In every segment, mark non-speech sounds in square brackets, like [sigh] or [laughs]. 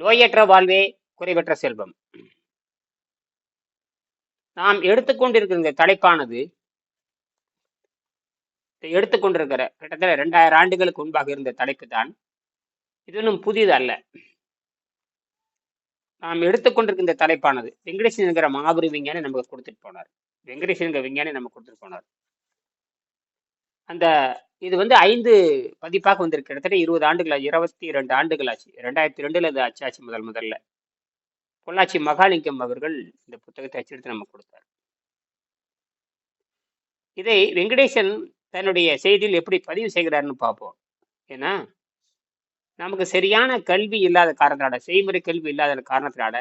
நோயற்ற வாழ்வே குறைவற்ற செல்வம். நாம் எடுத்துக்கொண்டிருக்கிற இந்த தலைப்பானது எடுத்துக்கொண்டிருக்கிற கிட்டத்தட்ட ரெண்டாயிரம் ஆண்டுகளுக்கு முன்பாக இருந்த தலைப்பு தான் இது ஒன்றும் புதிது அல்ல நாம் எடுத்துக்கொண்டிருக்கிற இந்த தலைப்பானது வெங்கடேசன் என்கிற மாபெரும் விஞ்ஞானி நமக்கு கொடுத்துட்டு போனார். வெங்கடேசன் என்கிற விஞ்ஞானி நமக்கு கொடுத்துட்டு போனார். அந்த இது வந்து ஐந்து பதிப்பாக வந்திருக்கு. கிட்டத்தட்ட இருபது ஆண்டுகள் ஆச்சு இருபத்தி ரெண்டு ஆண்டுகள் ஆச்சு ரெண்டாயிரத்தி ரெண்டுல இது அச்சாச்சு முதல் முதல்ல. பொள்ளாச்சி மகாலிங்கம் அவர்கள் இந்த புத்தகத்தை அச்செடுத்து நம்ம கொடுத்தார். இதை வெங்கடேசன் தன்னுடைய செய்தியில் எப்படி பதிவு செய்கிறாருன்னு பார்ப்போம். ஏன்னா நமக்கு சரியான கல்வி இல்லாத காரணத்தினால செய்முறை கல்வி இல்லாத காரணத்தினால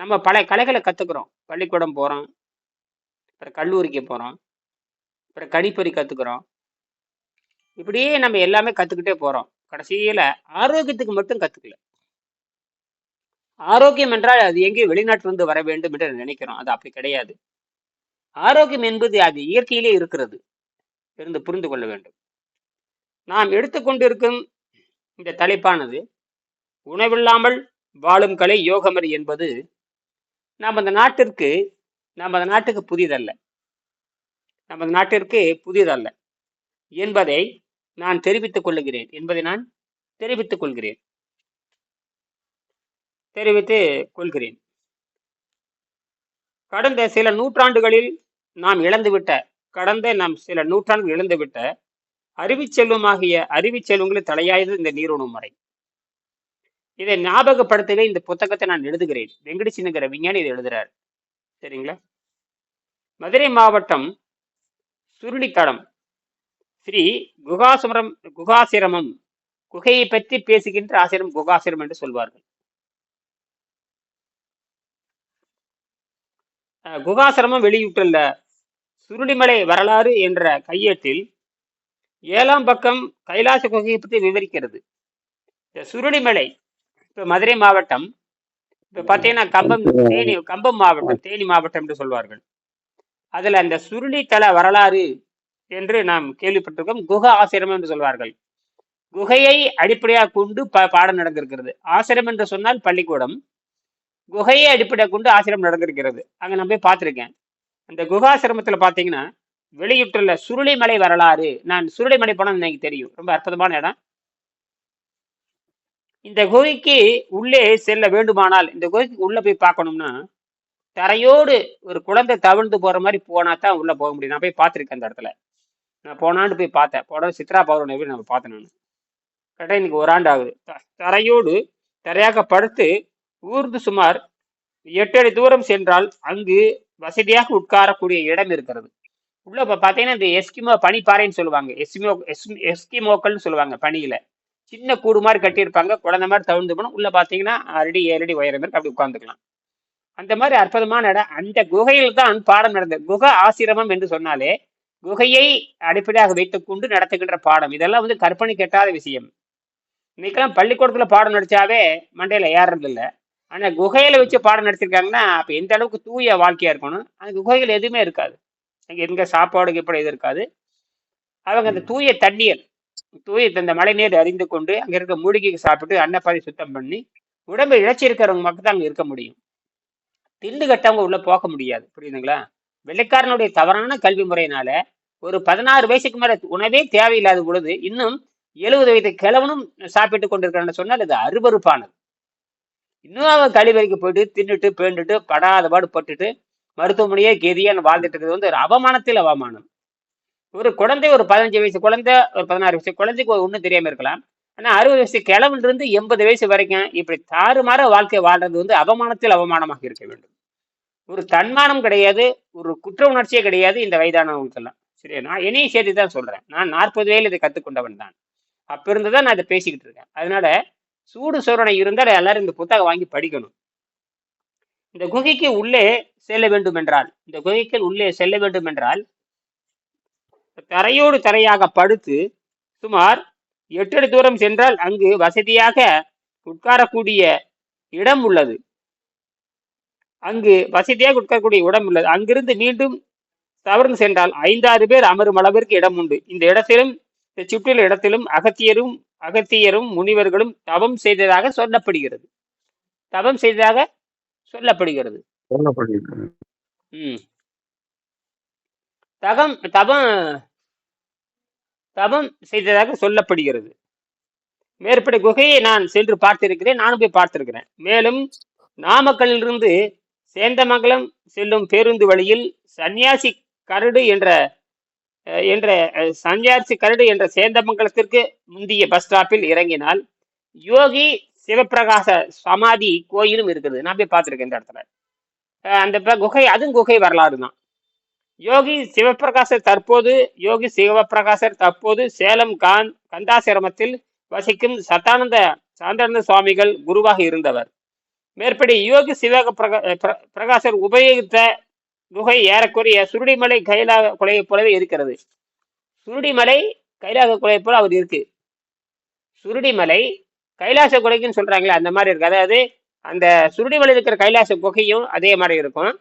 நம்ம பல கலைகளை கற்றுக்குறோம் பள்ளிக்கூடம் போகிறோம் அப்புறம் கல்லூரிக்கு போகிறோம் அப்புறம் கணிப்பொறி கற்றுக்குறோம் இப்படியே நம்ம எல்லாமே கற்றுக்கிட்டே போகிறோம் கடைசியில் ஆரோக்கியத்துக்கு மட்டும் கற்றுக்கல ஆரோக்கியம் என்றால் அது எங்கே வெளிநாட்டிலிருந்து வர வேண்டும் என்று நினைக்கிறோம். அது அப்படி கிடையாது. ஆரோக்கியம் என்பது அது இயற்கையிலே இருக்கிறது இருந்து புரிந்து கொள்ள வேண்டும். நாம் எடுத்துக்கொண்டிருக்கும் இந்த தலைப்பானது உணவில்லாமல் வாழும் கலை யோகமரி என்பது நாம் அந்த நாட்டிற்கு நாம் அந்த நாட்டுக்கு புதிதல்ல. நமது நாட்டிற்கு புதிதல்ல என்பதை நான் தெரிவித்துக் கொள்ளுகிறேன். என்பதை நான் தெரிவித்துக் கொள்கிறேன். தெரிவித்து கொள்கிறேன். கடந்த சில நூற்றாண்டுகளில் நாம் இழந்துவிட்ட கடந்த நாம் சில நூற்றாண்டுகள் இழந்துவிட்ட அறிவிச் செல்வமாகிய அறிவிச் செல்வங்களை தலையாயது இந்த நீரோணு முறை இதை ஞாபகப்படுத்தவே இந்த புத்தகத்தை நான் எழுதுகிறேன். வெங்கடேசனுங்கிற விஞ்ஞானி இதை எழுதுறார். சரிங்களா? மதுரை மாவட்டம் சுருளித்தடம் ஸ்ரீ குகாசுமரம் குகாசிரமம். குகையை பற்றி பேசுகின்ற ஆசிரம் குகாசிரம் என்று சொல்வார்கள். குகாசிரமம் வெளியிட்டுள்ள சுருளிமலை வரலாறு என்ற கையேட்டில் ஏழாம் பக்கம் கைலாச குகையை பற்றி விவரிக்கிறது. இந்த சுருளிமலை இப்போ மதுரை மாவட்டம் இப்போ பார்த்தீங்கன்னா கம்பம் தேனி கம்பம் மாவட்டம் தேனி மாவட்டம் என்று சொல்வார்கள். அதில் அந்த சுருளி வரலாறு என்று நாம் கேள்விப்பட்டிருக்கோம். குக ஆசிரமம் என்று சொல்வார்கள். குகையை அடிப்படையாக கொண்டு ப பாடம் நடந்திருக்கிறது. ஆசிரமம் என்று சொன்னால் பள்ளிக்கூடம். குகையை அடிப்படையாக கொண்டு ஆசிரமம் நடந்திருக்கிறது. அங்கே நான் போய் பார்த்துருக்கேன். அந்த குகாசிரமத்தில் பார்த்தீங்கன்னா வெளியிட்டுள்ள சுருளிமலை வரலாறு நான் சுருளிமலை போனால் எனக்கு தெரியும். ரொம்ப அற்புதமான இடம். இந்த குகைக்கு உள்ளே செல்ல வேண்டுமானால் இந்த குகைக்கு உள்ளே போய் பார்க்கணும்னா தரையோடு ஒரு குழந்தை தவிழ்ந்து போகிற மாதிரி போனா தான் உள்ளே போக முடியும். நான் போய் பார்த்துருக்கேன் அந்த இடத்துல. நான் போனாண்டு போய் பார்த்தேன். போன சித்ரா பௌர்ணமி போய் நான் பார்த்தேன் நான். கரெக்டாக இன்னைக்கு ஒரு ஆண்டு ஆகுது. த- தரையோடு தரையாக படுத்து ஊர்ந்து சுமார் எட்டு அடி தூரம் சென்றால் அங்கு வசதியாக உட்காரக்கூடிய இடம் இருக்கிறது. உள்ள இப்போ பார்த்தீங்கன்னா இந்த எஸ்கிமோ பனிப்பாறைன்னு சொல்லுவாங்க. எஸ்கிமோ எஸ்- எஸ்கிமோக்கள்னு சொல்லுவாங்க பனியில். சின்ன கூடு மாதிரி கட்டியிருப்பாங்க. குழந்தை மாதிரி தவிர்ந்து போனால் உள்ள பார்த்தீங்கன்னா அடி ஏழு அடி உயரம் இருக்கு. அப்படி உட்காந்துக்கலாம் அந்த மாதிரி அற்புதமான இடம். அந்த குகையில் தான் பாடம் நடந்தது. குக ஆசிரமம் என்று சொன்னாலே குகையை அடிப்படையாக வைத்துக்கொண்டு நடத்துகின்ற பாடம். இதெல்லாம் வந்து கற்பனை கெட்டாத விஷயம். இன்னைக்கெல்லாம் பள்ளிக்கூடத்தில் பாடம் நடித்தாவே மண்டையில் ஏறுறது இல்லை. ஆனால் குகையில் வச்சு பாடம் நடத்திருக்காங்கன்னா அப்போ எந்த அளவுக்கு தூய வாழ்க்கையாக இருக்கணும்? அந்த குகைகள் எதுவுமே இருக்காது. அங்கே எங்கே சாப்பாடு இப்படி இது இருக்காது. அவங்க அந்த தூய தண்ணீர் தூய இந்த மழை நீர் அறிந்து கொண்டு அங்கே இருக்க மூலிகைக்கு சாப்பிட்டு அன்னப்பாதி சுத்தம் பண்ணி உடம்பு இழைச்சி இருக்கிறவங்க மட்டும் தான் அங்கே இருக்க முடியும். திண்டு கட்டவங்க உள்ளே போக முடியாது. புரியுதுங்களா? வெள்ளைக்காரனுடைய தவறான கல்வி முறையினால ஒரு பதினாறு வயசுக்கு மேல உணவே தேவையில்லாத பொழுது இன்னும் எழுபது வயது கிழவனும் சாப்பிட்டு கொண்டிருக்கிறான்னு சொன்னால் அது அருவறுப்பானது இன்னும் அவன் கழிவறைக்கு போயிட்டு தின்னுட்டு பேண்டுட்டு படாத பாடு பட்டுட்டு மருத்துவமனையே கெதியான்னு வாழ்ந்துட்டு இருக்கிறது வந்து ஒரு அவமானத்தில் அவமானம். ஒரு குழந்தை ஒரு பதினஞ்சு வயசு குழந்தை ஒரு பதினாறு வயசு குழந்தைக்கு ஒன்றும் தெரியாம இருக்கலாம். ஆனா அறுபது வயசு கிழவன் இருந்து எண்பது வயசு வரைக்கும் இப்படி தாறுமாற வாழ்க்கை வாழ்றது வந்து அவமானத்தில் அவமானமாக இருக்க வேண்டும். ஒரு தன்மானம் கிடையாது ஒரு குற்ற உணர்ச்சியே கிடையாது இந்த வயதானவங்களுக்கெல்லாம். சரியா நான் என்னையும் சேர்த்து தான் சொல்கிறேன் நான் நாற்பது வயதில் இதை கற்றுக்கொண்டவன் தான். அப்போ இருந்து தான் நான் இதை பேசிக்கிட்டு இருக்கேன். அதனால சூடு சோரணை இருந்தால் எல்லாரும் இந்த புத்தகம் வாங்கி படிக்கணும். இந்த குகைக்கு உள்ளே செல்ல வேண்டும் என்றால் இந்த குகைக்கு உள்ளே செல்ல வேண்டும் என்றால் தரையோடு தரையாக படுத்து சுமார் எட்டடி தூரம் சென்றால் அங்கு வசதியாக உட்காரக்கூடிய இடம் உள்ளது. அங்கு வசதியாக உட்காரக்கூடிய இடம் உள்ளது. அங்கிருந்து மீண்டும் தவறு சென்றால் ஐந்தாறு பேர் அமரும் அளவிற்கு இடம் உண்டு. இந்த இடத்திலும் சுற்றியுள்ள இடத்திலும் அகத்தியரும் அகத்தியரும் முனிவர்களும் தவம் செய்ததாக சொல்லப்படுகிறது. தவம் செய்ததாக சொல்லப்படுகிறது. சொல்லப்படுகிறது. ம். தகம் தவம் தவம் செய்ததாக சொல்லப்படுகிறது. மேற்படி குகையை நான் சென்று பார்த்திருக்கிறேன். நானும் போய் பார்த்திருக்கிறேன். மேலும் நாமக்கல்லிலிருந்து சேந்தமங்கலம் செல்லும் பேருந்து வழியில் சன்னியாசி கரடு என்ற என்ற சன்னியாசி கரடு என்ற சேந்தமங்கலத்திற்கு முந்திய பஸ் ஸ்டாப்பில் இறங்கினால் யோகி சிவப்பிரகாச சமாதி கோயிலும் இருக்குது. நான் போய் பார்த்துருக்கேன் இந்த இடத்துல. அந்த குகை அதுவும் குகை வரலாறு தான். யோகி சிவபிரகாசர் தற்போது யோகி சிவப்பிரகாசர் தற்போது சேலம் கான் கந்தாசிரமத்தில் வசிக்கும் சத்தானந்த சாந்தானந்த சுவாமிகள் குருவாக இருந்தவர். மேற்படி யோகி சிவக பிரகா- பிர- பிரகாசர் உபயோகித்த குகை ஏறக்குறைய சுருடிமலை கைலாக குலையை போலவே இருக்கிறது. சுருடிமலை கைலாக குலையை போல அவர் இருக்கு. சுருடிமலை கைலாச குலைக்குன்னு சொல்றாங்களே அந்த மாதிரி இருக்கு. அதாவது அந்த சுருடிமலை இருக்கிற கைலாச குகையும் அதே மாதிரி இருக்கும்.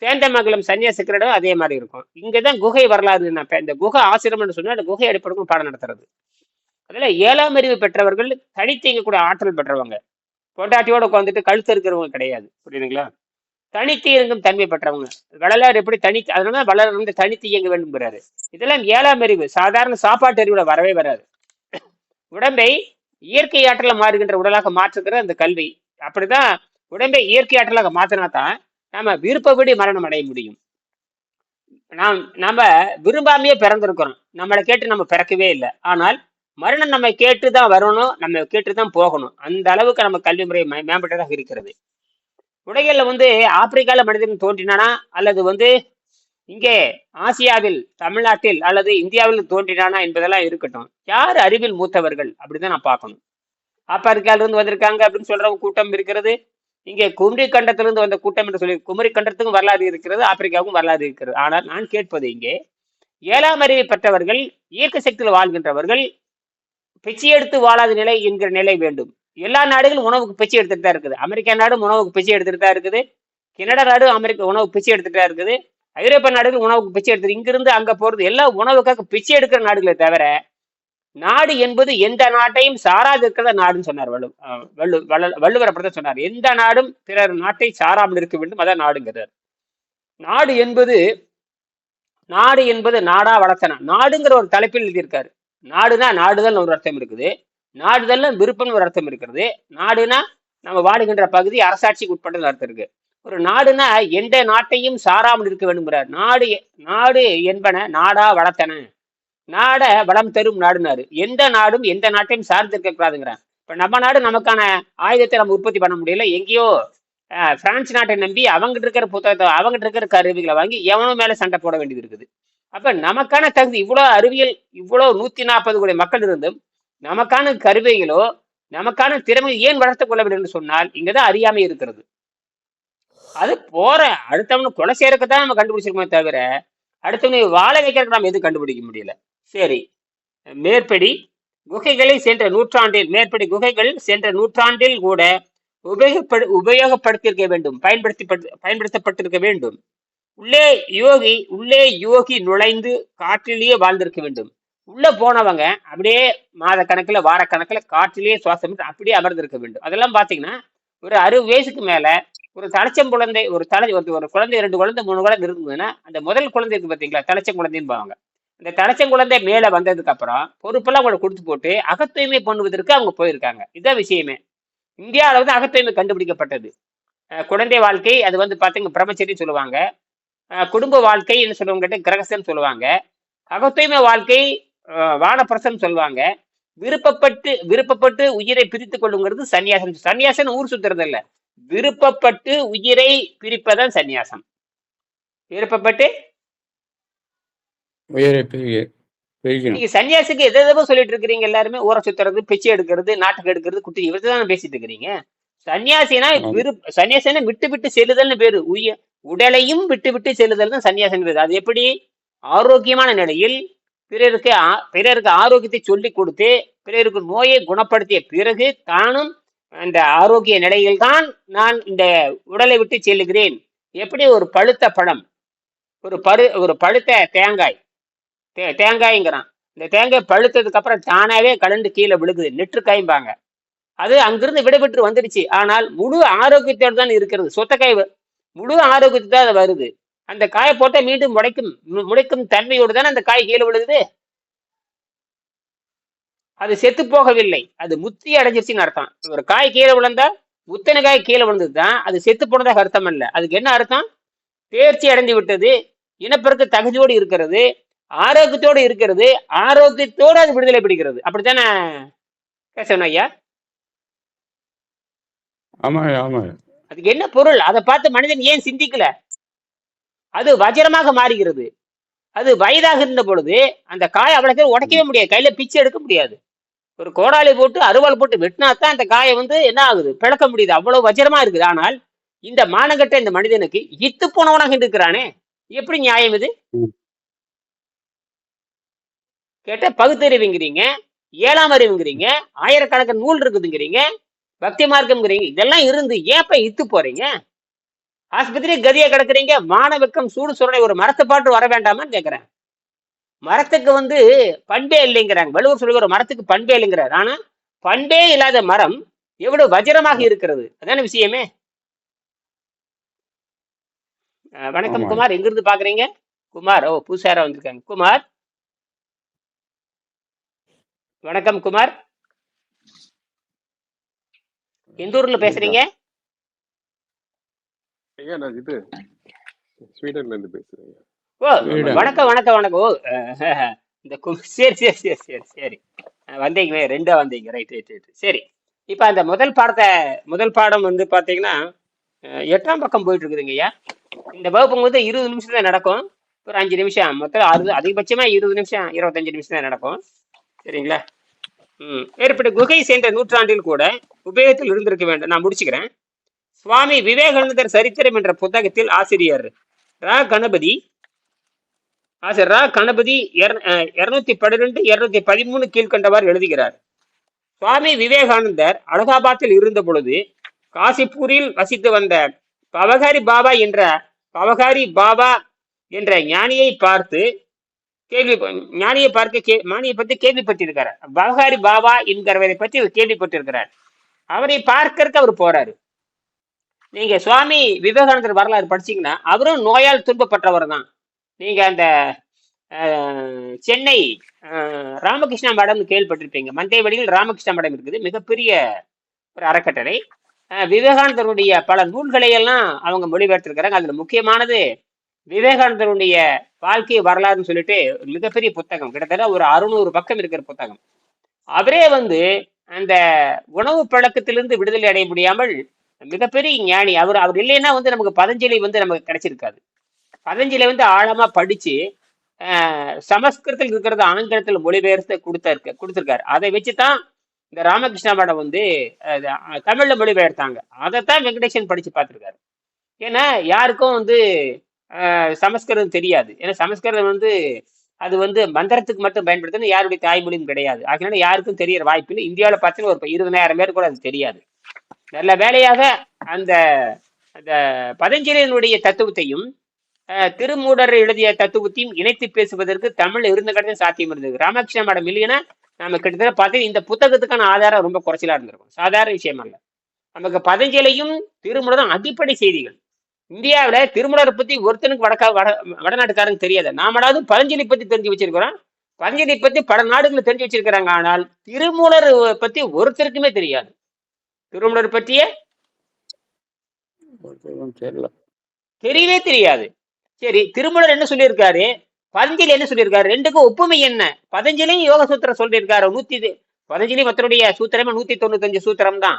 சேந்தமங்கலம் சன்னியாசிக்கரிடம் அதே மாதிரி இருக்கும். இங்கதான் குகை வரலாறு நான் இந்த குகை ஆசிரமம்னு சொன்னா அந்த குகை அடிப்படக்கும் பாடம் நடத்துறது. அதில் ஏழாம் அறிவு பெற்றவர்கள் தனித்து இயங்கக்கூடிய ஆற்றல் பெற்றவங்க. பொண்டாட்டியோட உட்காந்துட்டு கழுத்து இருக்கிறவங்க கிடையாது. புரியுதுங்களா? தனித்து இயங்கும் தன்மை பெற்றவங்க. வள்ளலார் எப்படி தனி அதனால வள்ளலார் வந்து தனித்து இயங்க வேண்டும்ங்கிறாரு. இதெல்லாம் ஏழாம் அறிவு. சாதாரண சாப்பாட்டு அறிவுல வரவே வராது. உடம்பை இயற்கை ஆற்றல மாறுகின்ற உடலாக மாற்றுகிற அந்த கல்வி. அப்படிதான் உடம்பை இயற்கை ஆற்றலாக மாற்றினா தான் நாம விருப்பப்படி மரணம் அடைய முடியும். நாம் நாம விரும்பாமையே பிறந்திருக்கிறோம். நம்மளை கேட்டு நம்ம பிறக்கவே இல்லை. ஆனால் மரணம் நம்ம கேட்டு தான் வரணும் நம்ம கேட்டு தான் போகணும். அந்த அளவுக்கு நம்ம கல்வி முறை மே- மேம்பட்டதாக இருக்கிறது. உலகில் வந்து ஆப்பிரிக்கால மனிதன் தோன்றினானா? அல்லது வந்து இங்கே ஆசியாவில் தமிழ்நாட்டில் அல்லது இந்தியாவில் தோன்றினானா என்பதெல்லாம் இருக்கட்டும். யார் அறிவில் மூத்தவர்கள்? அப்படிதான் நான் பார்க்கணும். ஆப்பிரிக்காவிலிருந்து வந்திருக்காங்க அப்படின்னு சொல்றவங்க கூட்டம் இருக்கிறது. இங்கே குமரி கண்டத்திலிருந்து வந்த கூட்டம் என்று சொல்லி குமரி கண்டத்துக்கும் வரலாறு இருக்கிறது ஆப்பிரிக்காவுக்கும் வரலாறு இருக்கிறது. ஆனால் நான் கேட்பது இங்கே ஏழாம் அறிவை பெற்றவர்கள் இயற்கை சக்தியில் வாழ்கின்றவர்கள் பிச்சை எடுத்து வாழாத நிலை என்கிற நிலை வேண்டும். எல்லா நாடுகளும் உணவுக்கு பிச்சை எடுத்துட்டு தான் இருக்குது. அமெரிக்கா நாடும் உணவுக்கு பிச்சை எடுத்துட்டு தான் இருக்குது. கனடா நாடு அமெரிக்க உணவு பிச்சை எடுத்துட்டு தான் இருக்குது. ஐரோப்பிய நாடுகள் உணவுக்கு பிச்சை எடுத்து இங்கிருந்து அங்க போறது எல்லா உணவுக்காக பிச்சை எடுக்கிற நாடுகளை தவிர நாடு என்பது எந்த நாட்டையும் சாராது இருக்கிறத நாடுன்னு சொன்னார் வள்ளு அஹ் வள்ளு வள்ளுவர் அப்படிதான் சொன்னார். எந்த நாடும் பிறர் நாட்டை சாராமல் இருக்க வேண்டும். அதான் நாடுங்கிறார். நாடு என்பது நாடு என்பது நாடா வளர்த்தன. நாடுங்கிற ஒரு தலைப்பில் எழுதியிருக்காரு. நாடுனா நாடுதல் ஒரு அர்த்தம் இருக்குது. நாடுதல்ல விருப்பம்னு ஒரு அர்த்தம் இருக்கிறது நாடுனா நம்ம வாடுகின்ற பகுதி அரசாட்சிக்கு உட்பட்டது அர்த்தம் இருக்கு. ஒரு நாடுனா எந்த நாட்டையும் சாராமல் இருக்க வேண்டும்ங்கிறார். நாடு நாடு என்பன நாடா வளர்த்தன நாட வளம் தரும் நாடுனாரு. எந்த நாடும் எந்த நாட்டையும் சார்ந்து இருக்க கூடாதுங்கிறார் இப்ப நம்ம நாடு நமக்கான ஆயுதத்தை நம்ம உற்பத்தி பண்ண முடியல. எங்கேயோ பிரான்ஸ் நாட்டை நம்பி அவங்ககிட்ட இருக்கிற புத்தகத்தை அவங்ககிட்ட இருக்கிற கருவிகளை வாங்கி எவனோ மேல சண்டை போட வேண்டியது இருக்குது. அப்ப நமக்கான தகுதி இவ்வளவு அறிவியல் இவ்வளவு நூத்தி நாற்பது கோடி மக்கள் இருந்தும் நமக்கான கருவிகளோ நமக்கான திறமை ஏன் வளர்த்துக் கொள்ள வேண்டும் என்று சொன்னால் இங்கதான் அறியாமை இருக்கிறது. அது போற அடுத்தவனு கொலை செய்யறதுக்கு தான் நம்ம கண்டுபிடிச்சிருக்கோமே தவிர அடுத்தவனை வாழ வைக்கிறதுக்கு நம்ம எதுவும் கண்டுபிடிக்க முடியல. சரி மேற்படி குகைகளை சென்ற நூற்றாண்டில் மேற்படி குகைகள் சென்ற நூற்றாண்டில் கூட உபயோகப்படு உபயோகப்படுத்தியிருக்க வேண்டும் பயன்படுத்தி பயன்படுத்தப்பட்டிருக்க வேண்டும். உள்ளே யோகி உள்ளே யோகி நுழைந்து காற்றிலேயே வாழ்ந்திருக்க வேண்டும். உள்ள போனவங்க அப்படியே மாத கணக்குல வார கணக்குல காற்றிலேயே சுவாசம் விட்டு அப்படியே அமர்ந்திருக்க வேண்டும். அதெல்லாம் பாத்தீங்கன்னா ஒரு அறுபது வயசுக்கு மேல ஒரு தலைச்சம் குழந்தை ஒரு தலை ஒரு ஒரு குழந்தை ரெண்டு குழந்தை மூணு குழந்தை இருக்குதுன்னா அந்த முதல் குழந்தை இருக்கு பாத்தீங்களா தலைச்சம் குழந்தைன்னு அந்த தலைச்சம் குழந்தை மேல வந்ததுக்கு அப்புறம் பொறுப்பெல்லாம் அவங்களை கொடுத்து போட்டு அகத்தூய்மை பண்ணுவதற்கு அவங்க போயிருக்காங்க. இதுதான் விஷயமே. இந்தியாவில் வந்து அகத்தூய்மை கண்டுபிடிக்கப்பட்டது. குழந்தை வாழ்க்கை அது வந்து பாத்தீங்க பிரம்மச்சரி சொல்லுவாங்க. குடும்ப வாழ்க்கை என்ன சொல்லுவாங்க கிரகசம் சொல்லுவாங்க. அகத்தூய்மை வாழ்க்கை வானப்பிரசம் சொல்லுவாங்க. விருப்பப்பட்டு விருப்பப்பட்டு உயிரை பிரித்து கொள்ளுங்கிறது சன்னியாசம். சன்னியாசம் ஊர் சுத்துறது இல்ல. விருப்பப்பட்டு உயிரை பிரிப்பதான் சன்னியாசம். விருப்பப்பட்டு? உயரை நீங்க சன்னியாசிக்கு எதை எதோ சொல்லிட்டு இருக்கிறீங்க எல்லாருமே. ஊரை சுத்துறது பிச்சை எடுக்கிறது நாட்டுக்கு எடுக்கிறது குட்டி இவர்தான் தானே பேசிட்டு இருக்கிறீங்க. சன்னியாசினா. விருப்ப சன்னியாசினா விட்டு விட்டு செல்லுதல்னு பேரு. உய உடலையும் விட்டு விட்டு செல்லுதல் தான் சன்னியாசம் அது எப்படி? ஆரோக்கியமான நிலையில் பிறருக்கு ஆ- பிறருக்கு ஆரோக்கியத்தை சொல்லி கொடுத்து பிறருக்கு நோயை குணப்படுத்திய பிறகு தானும் அந்த ஆரோக்கிய நிலையில் தான் நான் இந்த உடலை விட்டு செல்லுகிறேன். எப்படி? ஒரு பழுத்த பழம். ஒரு பரு ஒரு பழுத்த தேங்காய். தே- தேங்காய்ங்கிறான். இந்த தேங்காய் பழுத்ததுக்கு அப்புறம் தானாவே கலந்து கீழே விழுகுது. நெற்றுக்காய்ம்பாங்க. அது அங்கிருந்து விடைபெற்று வந்துடுச்சு. ஆனால் முழு ஆரோக்கியத்தோடு தான் இருக்கிறது. சொத்தக்காய் முழு முழு தான் அது வருது. அந்த காயை போட்டா மீண்டும் முளைக்கும் முடைக்கும் முளைக்கும் தன்மையோடு தானே அந்த காய் கீழே விழுகுது? அது செத்து போகவில்லை. அது முத்தி அடைஞ்சிருச்சுன்னு அர்த்தம். ஒரு காய் கீழே விழுந்தா முத்தனை காய் கீழே விழுந்தது தான் அது செத்து போனதாக அர்த்தம் அல்ல அதுக்கு என்ன அர்த்தம்? தேர்ச்சி அடைந்து விட்டது இனப்பெருக்க தகுதியோடு இருக்கிறது ஆரோக்கியத்தோடு இருக்கிறது ஆரோக்கியத்தோடு அது விடுதலை பிடிக்கிறது அப்படித்தானே? கேசவன் ஐயா. ஆமாங்க ஆமாங்க அதுக்கு என்ன பொருள்? அதை பார்த்து மனிதன் ஏன் சிந்திக்கல? அது வஜ்ரமாக மாறுகிறது. அது வயதாகின்ற பொழுது அந்த காய் அவ்வளவு பேர் உடைக்கவே முடியாது. கையில பிச்சை எடுக்க முடியாது. ஒரு கோடாலி போட்டு அருவாள் போட்டு வெட்டினா தான் அந்த காயை வந்து என்ன ஆகுது? பிளக்க முடியுது. அவ்வளவு வஜ்ரமா இருக்குது. ஆனால் இந்த மானங்கட்ட இந்த மனிதனுக்கு இத்து போனவனாக இருக்கிறானே எப்படி நியாயம் இது. கேட்ட பகுத்தறிவுங்கிறீங்க ஏழாம் அறிவுங்கிறீங்க ஆயிரக்கணக்கான நூல் இருக்குதுங்கிறீங்க பக்தி மார்க்கம்ங்கிறீங்க. இதெல்லாம் இருந்து ஏப்ப இத்து போறீங்க? ஆஸ்பத்திரி கதியா கிடக்குறீங்க. மானவெக்கம் சூடு சுரணை ஒரு மரத்தை பாட்டு வர வேண்டாமான்னு கேக்குறேன். மரத்துக்கு வந்து பண்பே இல்லைங்கிறாங்க. வள்ளுவர் சொல்லி ஒரு மரத்துக்கு பண்பே இல்லைங்கிறார். ஆனா பண்பே இல்லாத மரம் எவ்வளவு வஜ்ரமாக இருக்கிறது? அதான விஷயமே. வணக்கம். குமார். எங்கிருந்து பாக்குறீங்க? குமார். ஓ புதுசாரா வந்திருக்காங்க. குமார். வணக்கம் குமார். எந்த ஊர்ல பேசுறீங்க? ஐயா நான் இது ஸ்வீடன்ல இருந்து பேசுறேன் ஐயா. ஓ. வணக்கம் வணக்கம் வணக்கம். ஓ [laughs] இந்த கு- சரி சரி சரி சரி சரி. அஹ், வந்தீங்களே ரெண்டா வந்தீங்க. ரைட் ரைட் ரைட் சரி. இப்போ அந்த முதல் பாடத்தை முதல் பாடம் வந்து பார்த்தீங்கன்னா எட்டாம் பக்கம் போயிட்டு இருக்குதுங்க ஐயா. இந்த வகுப்பு வந்து இருபது நிமிஷம் தான் நடக்கும். ஒரு அஞ்சு நிமிஷம். மொத்தம் அறுபது அதிகபட்சமா இருபது நிமிஷம் இருபத்தஞ்சு நிமிஷம் தான் நடக்கும். சரிங்களா? ம். ஏற்பட்ட குகை சென்ற நூற்றாண்டில் கூட உபயோகத்தில் இருந்திருக்க வேண்டும். நான் முடிச்சுக்கிறேன். சுவாமி விவேகானந்தர் சரித்திரம் என்ற புத்தகத்தில் ஆசிரியர் ரா. கணபதி ஆசிரியர் ரா. கணபதி இருநூத்தி பன்னிரெண்டு இருநூத்தி பதிமூணு கீழ்கண்டவாறு எழுதுகிறார். சுவாமி விவேகானந்தர் அலகாபாத்தில் இருந்த பொழுது காசிப்பூரில் வசித்து வந்த பவகாரி பாபா என்ற பவகாரி பாபா என்ற ஞானியை பார்த்து கேள்வி ஞானியை பார்க்க கே ஞானியை பற்றி கேள்விப்பட்டிருக்கிறார். பவகாரி பாபா என்கிறவரை பற்றி கேள்விப்பட்டிருக்கிறார். அவரை பார்க்கறதுக்கு அவர் போறாரு. நீங்க சுவாமி விவேகானந்தர் வரலாறு படிச்சீங்கன்னா அவரும் நோயால் துன்பப்பட்டவர் தான் நீங்க அந்த சென்னை ராமகிருஷ்ணா மடம் கேள்விப்பட்டிருப்பீங்க. மந்தைவடியில் ராமகிருஷ்ணா மடம் இருக்குது. மிகப்பெரிய ஒரு அறக்கட்டளை. விவேகானந்தருடைய பல நூல்களை எல்லாம் அவங்க மொழிபெயர்த்திருக்கிறாங்க. அதுல முக்கியமானது விவேகானந்தருடைய வாழ்க்கை வரலாறுன்னு சொல்லிட்டு ஒரு மிகப்பெரிய புத்தகம். கிட்டத்தட்ட ஒரு அறுநூறு பக்கம் இருக்கிற புத்தகம். அவரே வந்து அந்த உணவு பழக்கத்திலிருந்து விடுதலை அடைய முடியாமல் மிகப்பெரிய ஞானி அவர். அவர் இல்லைன்னா வந்து நமக்கு பதஞ்சலி வந்து நமக்கு கிடைச்சிருக்காது. பதஞ்சலி வந்து ஆழமா படிச்சு சமஸ்கிருதத்தில் இருக்கிறத ஆங்கிலத்தில் மொழிபெயர்த்து கொடுத்தாரு கொடுத்துருக்காரு. அதை வச்சு தான் இந்த ராமகிருஷ்ணா படம் வந்து தமிழில் தமிழ்ல மொழிபெயர்த்தாங்க. அதைத்தான் வெங்கடேசன் படிச்சு பார்த்துருக்காரு. ஏன்னா யாருக்கும் வந்து சமஸ்கிருதம் தெரியாது. ஏன்னா சமஸ்கிருதம் வந்து அது வந்து மந்திரத்துக்கு மட்டும் பயன்படுத்தணும் யாருடைய தாய்மொழியும் கிடையாது. அதனால யாருக்கும் தெரியற வாய்ப்பு இல்லை. இந்தியாவில் பார்த்தீங்கன்னா ஒரு இருபதாயிரம் பேர் கூட அது தெரியாது. நல்ல வேலையாக அந்த அந்த பதஞ்சலியினுடைய தத்துவத்தையும் திருமூடர் எழுதிய தத்துவத்தையும் இணைத்து பேசுவதற்கு தமிழ் இருந்த கடந்த சாத்தியம் இருந்தது. ராமகிருஷ்ண மேடம் இல்லைன்னா நம்ம கிட்டத்தட்ட பார்த்து இந்த புத்தகத்துக்கான ஆதாரம் ரொம்ப குறைச்சலா இருந்திருக்கும். சாதாரண விஷயம் அல்ல. நமக்கு பதஞ்சலியும் திருமூடரும் அடிப்படை செய்திகள். இந்தியாவுல திருமூலரை பத்தி ஒருத்தனுக்கு வடக்கா வட வடநாட்டுக்காரங்க தெரியாது. நாமளாவது பதஞ்சலி பத்தி தெரிஞ்சு வச்சிருக்கிறோம். பதஞ்சலி பத்தி பல நாடுகள் தெரிஞ்சு வச்சிருக்கிறாங்க. ஆனால் திருமூலர் பத்தி ஒருத்தருக்குமே தெரியாது. திருமூலர் பற்றிய தெரியல. தெரியவே தெரியாது. சரி திருமூலர் என்ன சொல்லியிருக்காரு? பதஞ்சலி என்ன சொல்லியிருக்காரு? ரெண்டுக்கும் ஒப்புமை என்ன? பதஞ்சலியும் யோக சூத்திரம் சொல்லியிருக்காரு. நூத்தி பதஞ்சலி மத்தருடைய சூத்திரமே நூத்தி தொண்ணூத்தஞ்சு சூத்திரம் தான்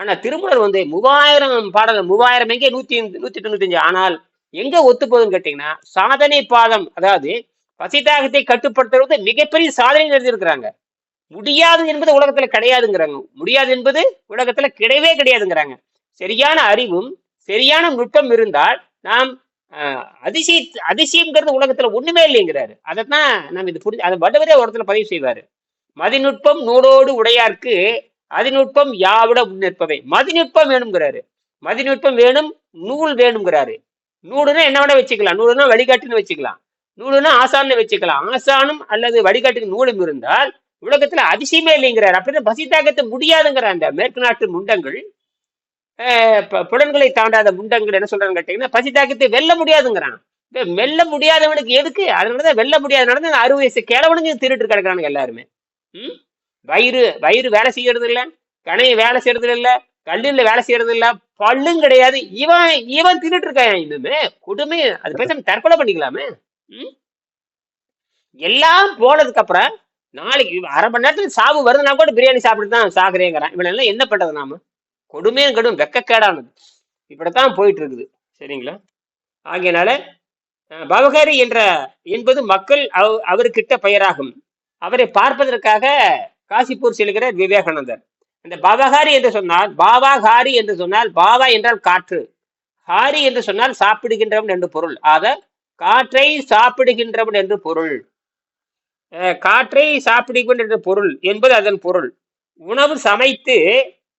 ஆனா திருமூலர் வந்து மூவாயிரம் பாடல் மூவாயிரம் எங்கே? நூத்தி நூத்தி தொண்ணூத்தஞ்சு. ஆனால் எங்க ஒத்து போகுதுன்னு கேட்டீங்கன்னா சாதனை பாதம் அதாவது பசிதாகத்தை கட்டுப்படுத்துறது மிகப்பெரிய சாதனை எழுதியிருக்கிறாங்க. முடியாது என்பது உலகத்துல கிடையாதுங்கிறாங்க. முடியாது என்பது உலகத்துல கிடையவே கிடையாதுங்கிறாங்க. சரியான அறிவும் சரியான நுட்பம் இருந்தால் நாம் அதிசய அதிசயங்கிறது உலகத்துல ஒண்ணுமே இல்லைங்கிறாரு. அதைத்தான் நம்ம இது புரிஞ்சு அதை வடவரே ஒரு இடத்துல பதிவு செய்வாரு. மதிநுட்பம் நூலோடு உடையார்க்கு அதிநுட்பம் யாவிட முன்னிற்பவை? மதிநுட்பம் வேணுங்கிறாரு மதிநுட்பம் வேணும் நூல் வேணுங்கிறாரு நூலுன்னா என்ன வேணா வச்சுக்கலாம். நூடுனா வழிகாட்டுன்னு வச்சுக்கலாம். நூலுன்னா ஆசான்னு வச்சுக்கலாம். ஆசானும் அல்லது வழிகாட்டுக்கு நூலும் இருந்தால் உலகத்துல அதிசயமே இல்லைங்கிறார். அப்படின்னா பசி தாக்கத்தை முடியாதுங்கிற அந்த மேற்கு நாட்டு முண்டங்கள். புலன்களை தாண்டாத முண்டங்கள் என்ன சொல்றாங்கன்னு கேட்டீங்கன்னா பசி தாக்கத்தை வெல்ல முடியாதுங்கிறான். வெல்ல முடியாதவனுக்கு எதுக்கு? அதனாலதான் வெல்ல முடியாதனால அந்த அறுபது வயசு திருட்டு கிடக்குறானுங்க எல்லாருமே. ம்? வயிறு வயிறு வேலை செய்யறது இல்ல கணை வேலை செய்யறது இல்ல கல்லுல வேலை செய்யறது இல்ல பல்லும் கிடையாது. இவன் இவன் தின்னுட்டு இருக்கான் இன்னுமே கொடுமை அது பேசாம தற்கொலை பண்ணிக்கலாமே. எல்லாம் போனதுக்கு அப்புறம் நாளைக்கு அரை மணி நேரத்துல சாவு வருதுன்னா கூட பிரியாணி சாப்பிட்டு தான் சாகுறேங்கிறான். இவன் எல்லாம் என்ன பண்றது நாம? கொடுமையும் கடும் வெக்கக்கேடானது. இப்படித்தான் போயிட்டு இருக்குது சரிங்களா? ஆகையினால பவகரி என்ற என்பது மக்கள் அவ- அவர்கிட்ட பெயராகும். அவரை பார்ப்பதற்காக காசிப்பூர் செல்கிறார் விவேகானந்தர். அந்த பவகாரி என்று சொன்னால் பாவாகாரி என்று சொன்னால் பாவா என்றால் காற்று. ஹாரி என்று சொன்னால் சாப்பிடுகின்றவன் என்று பொருள். ஆக காற்றை சாப்பிடுகின்றவன் என்று பொருள். காற்றை சாப்பிடுகின்றவன் என்று பொருள் என்பது அதன் பொருள். உணவு சமைத்து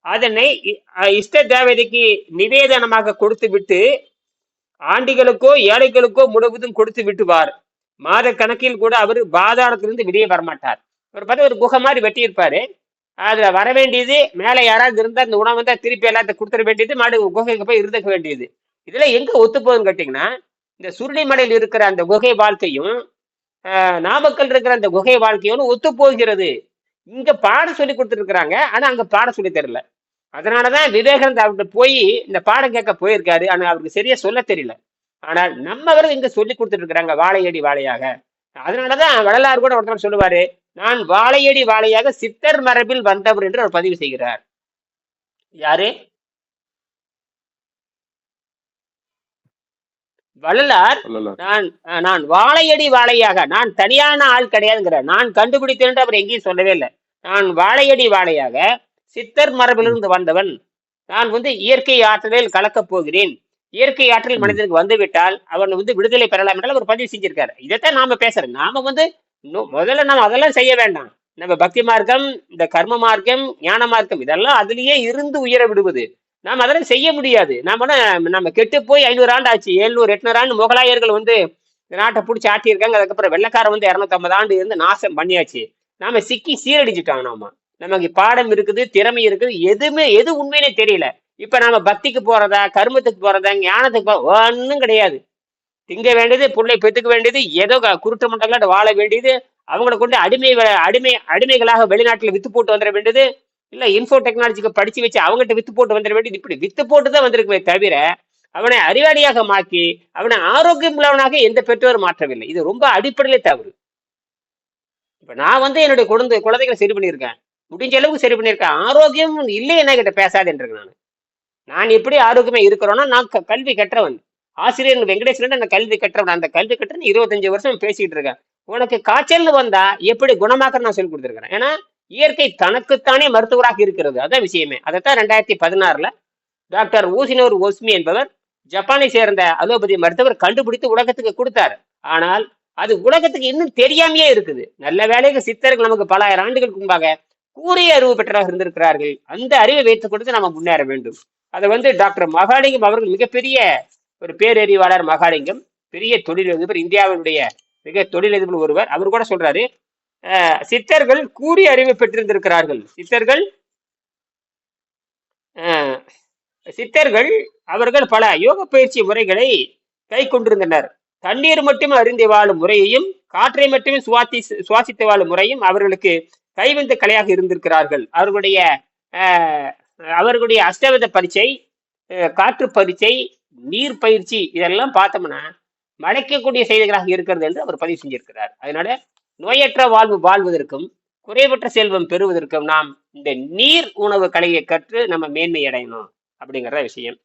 அதனை இ- அஹ், இஷ்ட தேவதைக்கு நிவேதனமாக கொடுத்து விட்டு ஆண்டிகளுக்கோ ஏழைகளுக்கோ முழுவதும் கொடுத்து விட்டுவார் மாத கணக்கில் கூட அவர் பாதாளத்திலிருந்து வெளியே வரமாட்டார். அவர் பார்த்து ஒரு குகை மாதிரி வெட்டியிருப்பாரு. அதுல வர வேண்டியது மேலே யாராவது இருந்தா அந்த உணவு வந்தா திருப்பி எல்லாத்தையும் கொடுத்துட வேண்டியது மாடு குகைக்கு போய் இருந்துக்க வேண்டியது. இதுல எங்க ஒத்து போகுதுன்னு கேட்டீங்கன்னா இந்த சுருளிமலையில் இருக்கிற அந்த குகை வாழ்க்கையும் நாமக்கல் இருக்கிற அந்த குகை வாழ்க்கையும் ஒத்து போகிறது. இங்க பாடம் சொல்லி கொடுத்துருக்குறாங்க ஆனா அங்க பாடம் சொல்லி தரல. அதனாலதான் விவேகானந்தா அவர்கிட்ட போய் இந்த பாடம் கேட்க போயிருக்காரு. ஆனா அவருக்கு சரியா சொல்ல தெரியல. ஆனால் நம்மவர்கள் இங்க சொல்லி கொடுத்துட்டு இருக்கிறாங்க வாழையடி வாழையாக. அதனாலதான் வள்ளலார் கூட ஒருத்தர் சொல்லுவாரு நான் வாழையடி வாழையாக சித்தர் மரபில் வந்தவர் என்று அவர் பதிவு செய்கிறார். யாரு? வள்ளலார். நான் நான் வாழையடி வாழையாக நான் தனியான ஆள் கிடையாதுங்கிற நான் கண்டுபிடித்தேன் என்று அவர் எங்கேயும் சொல்லவே இல்லை. நான் வாழையடி வாழையாக சித்தர் மரபிலிருந்து வந்தவன். நான் வந்து இயற்கை ஆற்றலில் கலக்கப் போகிறேன். இயற்கை ஆற்றல் மனிதனுக்கு வந்துவிட்டால் அவன் வந்து விடுதலை பெறலாம் என்றால் அவர் பதிவு செஞ்சிருக்காரு. இதைத்தான் நாம பேசுறோம். நாம வந்து முதல்ல நம்ம அதெல்லாம் செய்ய வேண்டாம். நம்ம பக்தி மார்க்கம் இந்த கர்ம மார்க்கம் ஞான மார்க்கம் இதெல்லாம் அதுலயே இருந்து உயர விடுவது. நாம் அதெல்லாம் செய்ய முடியாது. நாம நம்ம கெட்டு போய் ஐநூறு ஆண்டு ஆச்சு. எழுநூறு எட்நூறு ஆண்டு முகலாயர்கள் வந்து இந்த நாட்டை பிடிச்சி ஆட்டியிருக்காங்க. அதுக்கப்புறம் வெள்ளக்காரன் வந்து இரநூத்தம்பது ஆண்டு இருந்து நாசம் பண்ணியாச்சு. நாம சிக்கி சீரடிச்சுட்டாங்க நாம. நமக்கு பாடம் இருக்குது திறமை இருக்குது. எதுவுமே எது உண்மையிலே தெரியல. இப்ப நாம பக்திக்கு போறதா கர்மத்துக்கு போறதா ஞானத்துக்கு போ ஒன்றும் கிடையாது. திங்க வேண்டியது புள்ளை பெத்துக்க வேண்டியது ஏதோ க- குருட்டு மண்டலாட்ட வாழ வேண்டியது அவங்கள கொண்டு அடிமை அடிமை அடிமைகளாக வெளிநாட்டில் வித்து போட்டு வந்துட வேண்டியது இல்ல இன்ஃபோ டெக்னாலஜிக்கு படிச்சு வச்சு அவங்ககிட்ட வித்து போட்டு வந்துட வேண்டியது இப்படி வித்து போட்டு தான் வந்திருக்குமே தவிர அவனை அறிவாளியாக மாக்கி அவனை ஆரோக்கியம் உள்ளவனாக எந்த பெற்றோரும் மாற்றவில்லை. இது ரொம்ப அடிப்படையிலே தவறு. இப்ப நான் வந்து என்னுடைய குழந்தை குழந்தைகளை சரி பண்ணியிருக்கேன். முடிஞ்ச அளவுக்கு சரி பண்ணியிருக்கேன். ஆரோக்கியம் இல்லை என்ன கிட்ட பேசாதுன்றேன் நான். நான் எப்படி ஆரோக்கியமே இருக்கிறோன்னா நான் க- கல்வி கற்றவன். ஆசிரியர் வெங்கடேஸ்வரன் அந்த கல்வி கட்டுறவன் அந்த கல்வி கற்றவன் இருபத்தஞ்சு வருஷம் பேசிக்கிட்டு இருக்கேன். உனக்கு காய்ச்சல் வந்தா எப்படி குணமாக்க நான் சொல்லி கொடுத்துருக்கிறேன். ஏன்னா இயற்கை தனக்குத்தானே மருத்துவராக இருக்கிறது. அதான் விஷயமே. அதைத்தான் ரெண்டாயிரத்தி பதினாறுல டாக்டர் ஊசினோர் ஓஸ்மி என்பவர் ஜப்பானை சேர்ந்த அலோபதி மருத்துவர் கண்டுபிடித்து உலகத்துக்கு கொடுத்தாரு. ஆனால் அது உலகத்துக்கு இன்னும் தெரியாமையே இருக்குது. நல்ல வேலைக்கு சித்தர்கள் நமக்கு பல ஆயிரம் ஆண்டுகளுக்கு முன்பாக கூறிய அறிவு பெற்றவராக இருந்திருக்கிறார்கள். அந்த அறிவை வைத்துக் கொடுத்து நம்ம முன்னேற வேண்டும். அதை வந்து டாக்டர் மகாலிங்கம் அவர்கள் மிகப்பெரிய ஒரு பேரறிவாளர் மகாலிங்கம் பெரிய தொழிலதிபர் இந்தியாவினுடைய மிக தொழிலதிபர் ஒருவர். அவர் கூட சொல்றாரு சித்தர்கள் கூறி அறிவு பெற்றிருந்திருக்கிறார்கள். சித்தர்கள் சித்தர்கள் அவர்கள் பல யோக பயிற்சி முறைகளை கை கொண்டிருந்தனர். தண்ணீர் மட்டுமே அறிந்து வாழும் முறையையும் காற்றை மட்டுமே சுவாசி சுவாசித்து வாழும் முறையும் அவர்களுக்கு கைவந்த கலையாக இருந்திருக்கிறார்கள். அவர்களுடைய அஹ், அவர்களுடைய அஷ்டவத பரீட்சை அஹ், காற்று பரீட்சை நீர் பயிற்சி இதெல்லாம் பார்த்தோம்னா மறைக்கக்கூடிய செய்திகளாக இருக்கிறது என்று அவர் பதிவு செஞ்சிருக்கிறார். அதனால நோயற்ற வாழ்வு வாழ்வதற்கும் குறைவற்ற செல்வம் பெறுவதற்கும் நாம் இந்த நீர் உணவு கலையை கற்று நம்ம மேன்மை அடையணும் அப்படிங்கிற விஷயம்.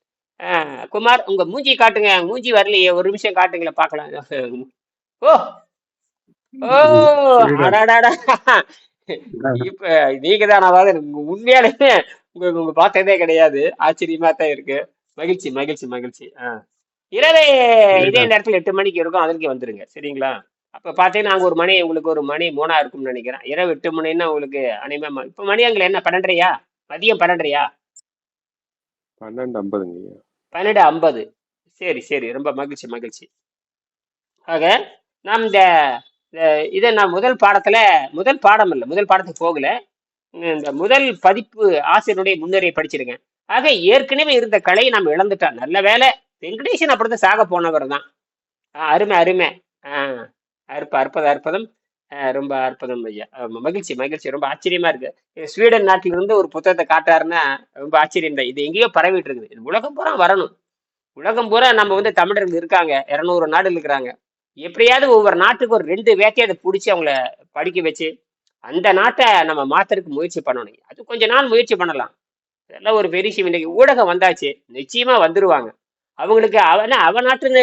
குமார் உங்க மூஞ்சி காட்டுங்க. மூஞ்சி வரலையே. ஒரு நிமிஷம் காட்டுங்களேன் பார்க்கலாம். ஓ! ஓ. அடாடாடா இப்ப நீங்க தான் உண்மையாலுமே உங்க உங்க பார்த்ததே கிடையாது. ஆச்சரியமா தான் இருக்கு. மகிழ்ச்சி மகிழ்ச்சி மகிழ்ச்சி. ஆ. இரவே! இதே நேரத்துல எட்டு மணிக்கு இருக்கும். அதுக்கு வந்துருங்க. சரிங்களா? அப்ப பாத்தீங்கன்னா நாங்க ஒரு மணி உங்களுக்கு ஒரு மணி மூணா இருக்கும்னு நினைக்கிறேன். இரவு எட்டு மணின்னா உங்களுக்கு அனிமே இப்ப மணி அங்கே என்ன? பன்னெண்டரையா? மதியம் பன்னெண்டரையா? பன்னெண்டு ஐம்பதுங்க பன்னெண்டு ஐம்பது சரி சரி. ரொம்ப மகிழ்ச்சி மகிழ்ச்சி. ஆக நாம் இந்த இதை நான் முதல் பாடத்துல முதல் பாடம் இல்லை முதல் பாடத்துக்கு போகல. இந்த முதல் பதிப்பு ஆசிரியருடைய முன்னுரை படிச்சிருக்கேன். ஆக ஏற்கனவே இருந்த கலையை நாம் இழந்துட்டோம் நல்ல வேலை. வெங்கடேசன் அப்படிதான் சாக போனவர் தான். அருமை அருமை. ஆ, அற்ப அற்புதம் அற்புதம். ரொம்ப அற்புதம் ஐயா. மகிழ்ச்சி மகிழ்ச்சி. ரொம்ப ஆச்சரியமா இருக்கு. ஸ்வீடன் நாட்டில இருந்து ஒரு புத்தகத்தை காட்டாருன்னா ரொம்ப ஆச்சரியம் தான். இது எங்கேயோ பரவிட்டு இருக்குது. இது உலகம் பூரா வரணும். உலகம் பூரா நம்ம வந்து தமிழர்கள் இருக்காங்க. இரநூறு நாடுகள் இருக்கிறாங்க. எப்படியாவது ஒவ்வொரு நாட்டுக்கு ஒரு ரெண்டு வேட்டையை பிடிச்சி அவங்கள படிக்க வச்சு அந்த நாட்டை நம்ம மாத்துறதுக்கு முயற்சி பண்ணணும். அது கொஞ்ச நாள் முயற்சி பண்ணலாம். இதெல்லாம் ஒரு பெரிய விஷயம்? இன்னைக்கு ஊடகம் வந்தாச்சு. நிச்சயமா வந்துருவாங்க. அவங்களுக்கு அவனா அவ நாட்டுன்னு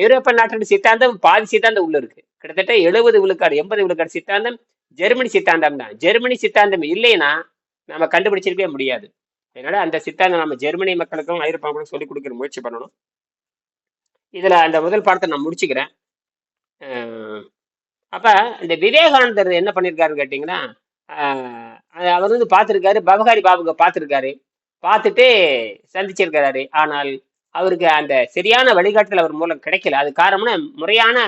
ஐரோப்பிய நாட்டு சித்தாந்தம் பாதி சித்தாந்தம் உள்ள இருக்கு. கிட்டத்தட்ட எழுபது விழுக்காடு எண்பது விழுக்காடு சித்தாந்தம் ஜெர்மனி சித்தாந்தம் தான். ஜெர்மனி சித்தாந்தம் இல்லைன்னா நம்ம கண்டுபிடிச்சிருக்கவே முடியாது. அதனால அந்த சித்தாந்தம் நம்ம ஜெர்மனி மக்களுக்கும் ஐரோப்பா மக்களுக்கும் சொல்லிக் கொடுக்குற முயற்சி பண்ணணும். இதுல அந்த முதல் பாடத்தை நான் முடிச்சுக்கிறேன். அப்ப இந்த விவேகானந்தர் என்ன பண்ணியிருக்காருன்னு கேட்டிங்கன்னா அவர் வந்து பார்த்துருக்காரு பவகாரி பாபுக்கு பார்த்துருக்காரு. பார்த்துட்டு சந்திச்சிருக்கிறாரு. ஆனால் அவருக்கு அந்த சரியான வழிகாட்டுதல் அவர் மூலம் கிடைக்கல. அது காரணம்னா முறையான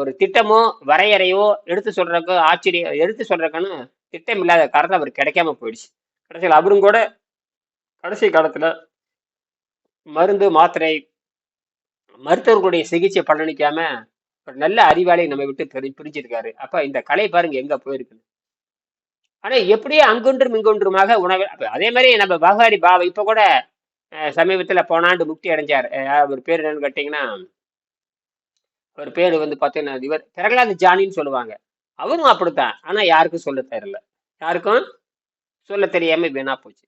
ஒரு திட்டமோ வரையறையோ எடுத்து சொல்றக்கோ ஆச்சரியம் எடுத்து சொல்றக்கான திட்டம் இல்லாத காரணம் அவர் கிடைக்காம போயிடுச்சு. கடைசியில் அவரும் கூட கடைசி காலத்துல மருந்து மாத்திரை மருத்துவர்களுடைய சிகிச்சை பலனிக்காம ஒரு நல்ல அறிவாளி நம்ம விட்டு பிரி பிரிஞ்சிருக்காரு. அப்ப இந்த கலை பாருங்க எங்க போயிருக்குன்னு ஆனா எப்படியே அங்குன்றும் இங்கொன்றுமாக உணவு அதே மாதிரி நம்ம பகாரி பாபா இப்ப கூட சமீபத்துல போனாண்டு முக்தி அடைஞ்சார். அஹ், அவர் பேர் என்னன்னு கேட்டீங்கன்னா அவர் பேர் வந்து பார்த்தீங்கன்னா இவர் பிரகலாத் ஜானின்னு சொல்லுவாங்க. அவரும் அப்படித்தான். ஆனா யாருக்கும் சொல்ல தெரியல. யாருக்கும் சொல்ல தெரியாம வீணா போச்சு.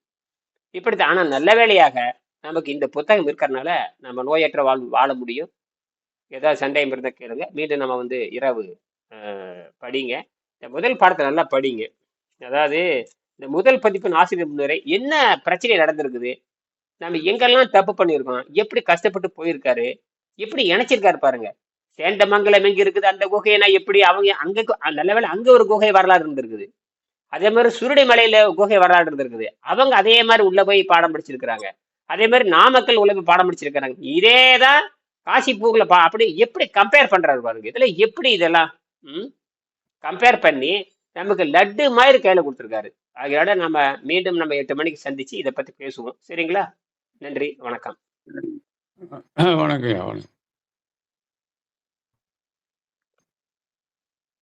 இப்படித்தான். ஆனா நல்ல வேளையாக நமக்கு இந்த புத்தகம் இருக்கிறதுனால நம்ம நோயற்ற வாழ் வாழ முடியும். ஏதாவது சந்தேகம் இருந்தால் கேளுங்க. மீண்டும் நம்ம வந்து இரவு படிங்க. இந்த முதல் பாடத்தை நல்லா படிங்க. அதாவது இந்த முதல் பதிப்பின் ஆசிரியர் முன்னுரை என்ன பிரச்சனை நடந்திருக்குது? நம்ம எங்கெல்லாம் தப்பு பண்ணியிருக்கோம்? எப்படி கஷ்டப்பட்டு போயிருக்காரு? எப்படி இணைச்சிருக்காரு பாருங்க. சேந்தமங்கலம் எங்க இருக்குது? அந்த குகையை நான் எப்படி அவங்க அங்க நல்ல வேலை அங்க ஒரு குகை வரலாறு இருந்திருக்குது. அதே மாதிரி சுருடை மலையில குகை வரலாறு இருந்திருக்குது. அவங்க அதே மாதிரி உள்ள போய் பாடம் படிச்சிருக்கிறாங்க. அதே மாதிரி நாமக்கல் உள்ள போய் பாடம் படிச்சிருக்கிறாங்க. இதேதான் காசி பூக்குல பா அப்படி எப்படி கம்பேர் பண்றாரு பாருங்க. இதுல எப்படி இதெல்லாம் ம் கம்பேர் பண்ணி நமக்கு லட்டு மாதிரி கையில கொடுத்துருக்காரு. அதோட நம்ம மீண்டும் நம்ம எட்டு மணிக்கு சந்திச்சு இதை பத்தி பேசுவோம். சரிங்களா? நன்றி வணக்கம். வணக்கம் வணக்கம்.